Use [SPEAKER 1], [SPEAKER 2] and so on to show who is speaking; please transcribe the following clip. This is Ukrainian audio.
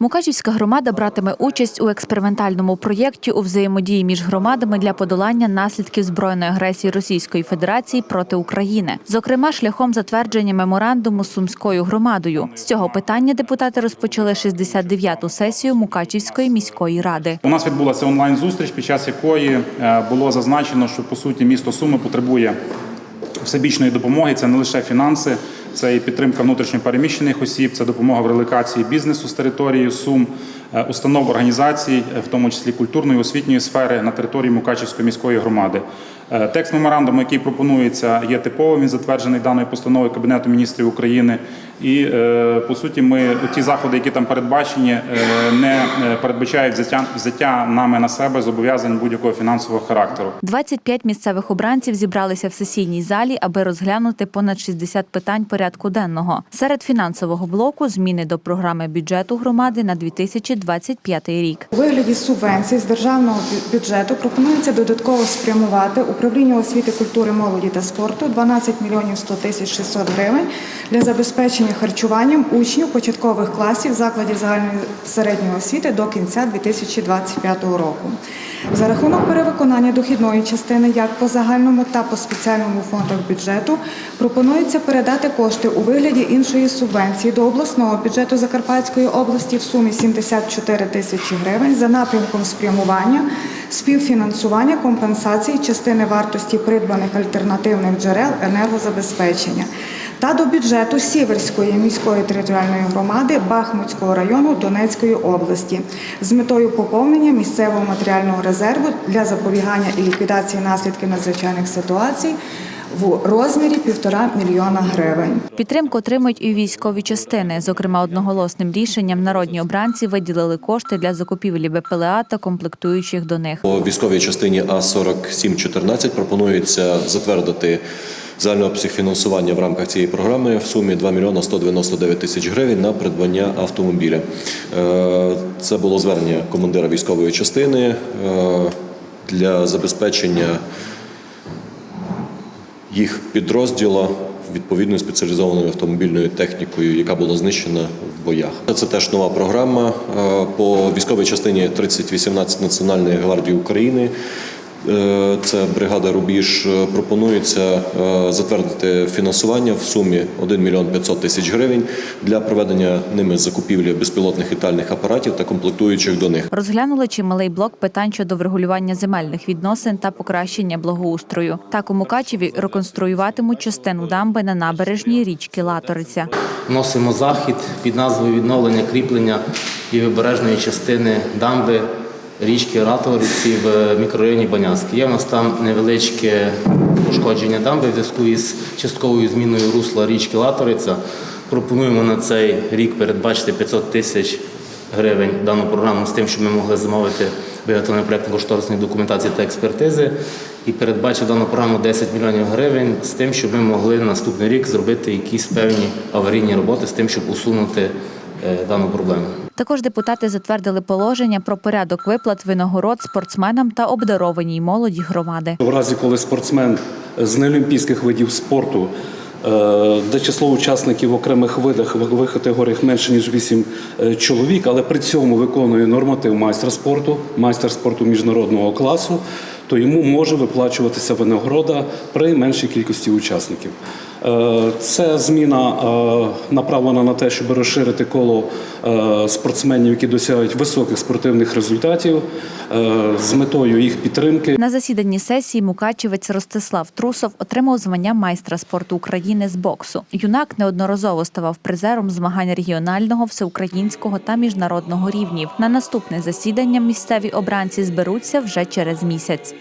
[SPEAKER 1] Мукачівська громада братиме участь у експериментальному проєкті у взаємодії між громадами для подолання наслідків збройної агресії Російської Федерації проти України, зокрема шляхом затвердження меморандуму з сумською громадою. З цього питання депутати розпочали 69-ту сесію Мукачівської міської ради.
[SPEAKER 2] У нас відбулася онлайн зустріч, під час якої е, було зазначено, що по суті місто Суми потребує всебічної допомоги. Це не лише фінанси, це і підтримка внутрішньопереміщених осіб, це допомога в релокації бізнесу з території Сум, е, установ організацій, е, в тому числі культурної освітньої сфери на території Мукачівської міської громади. Е, Текст меморандуму, який пропонується, є типовим. Він затверджений даною постановою Кабінету міністрів України. І е, по суті, ми ті заходи, які там передбачені, е, не передбачають взяття, взяття нами на себе зобов'язань будь-якого фінансового характеру.
[SPEAKER 1] 25 місцевих обранців зібралися в сесійній залі, аби розглянути понад 60 питань порядку денного. Серед фінансового блоку зміни до програми бюджету громади на 2025 рік.
[SPEAKER 3] У вигляді субвенцій з державного бюджету пропонується додатково спрямувати управлінню освіти, культури, молоді та спорту 12 мільйонів 100 тисяч 600 гривень для забезпечення харчуванням учнів початкових класів закладів загальної середньої освіти до кінця 2025 року. За рахунок перевиконання дохідної частини як по загальному та по спеціальному фондах бюджету пропонується передати кошти у вигляді іншої субвенції до обласного бюджету Закарпатської області в сумі 74 тисячі гривень за напрямком спрямування, співфінансування компенсації частини вартості придбаних альтернативних джерел енергозабезпечення. Та до бюджету Сіверської міської територіальної громади Бахмутського району Донецької області з метою поповнення місцевого матеріального резерву для запобігання і ліквідації наслідків надзвичайних ситуацій в розмірі півтора мільйона гривень.
[SPEAKER 1] Підтримку отримують і військові частини. Зокрема, одноголосним рішенням народні обранці виділили кошти для закупівлі БПЛА та комплектуючих до них.
[SPEAKER 4] По військовій частині А4714 пропонується затвердити загальний обсяг фінансування в рамках цієї програми в сумі 2 мільйона 199 тисяч гривень на придбання автомобіля. Е, Це було звернення командира військової частини е, для забезпечення їх підрозділа відповідною спеціалізованою автомобільною технікою, яка була знищена в боях. Це теж нова програма е, по військовій частині 3018 Національної гвардії України. Е, Це бригада Рубіж. Е, Пропонується е, затвердити фінансування в сумі 1 мільйон 500 тисяч гривень для проведення ними закупівлі безпілотних літальних апаратів та комплектуючих до них.
[SPEAKER 1] Розглянули чималий блок питань щодо врегулювання земельних відносин та покращення благоустрою. Так у Мукачеві реконструюватимуть частину дамби на набережній річки Латориця.
[SPEAKER 5] Вносимо захід під назвою відновлення кріплення лівобережної частини дамби річки Ратовриці в мікрорайоні Банянське. Є в нас там невеличке пошкодження дамби в зв'язку із частковою зміною русла річки Латориця. Пропонуємо на цей рік передбачити 500 тисяч гривень дану програму з тим, щоб ми могли замовити виготовлення проєктно-кошторисної документації та експертизи. І передбачив дану програму 10 мільйонів гривень з тим, щоб ми могли наступний рік зробити якісь певні аварійні роботи з тим, щоб усунути е, дану проблему.
[SPEAKER 1] Також депутати затвердили положення про порядок виплат винагород спортсменам та обдарованій молоді громади.
[SPEAKER 6] В разі, коли спортсмен з неолімпійських видів спорту, е, де число учасників в окремих видах вагових категоріях менше ніж 8 е, чоловік, але при цьому виконує норматив майстра спорту, майстер спорту міжнародного класу, то йому може виплачуватися винагорода при меншій кількості учасників. Е, Це зміна е, направлена на те, щоб розширити коло е, спортсменів, які досягають високих спортивних результатів, з метою їх підтримки.
[SPEAKER 1] На засіданні сесії Мукачевець Ростислав Трусов отримав звання майстра спорту України з боксу. Юнак неодноразово ставав призером змагань регіонального, всеукраїнського та міжнародного рівнів. На наступне засідання місцеві обранці зберуться вже через місяць.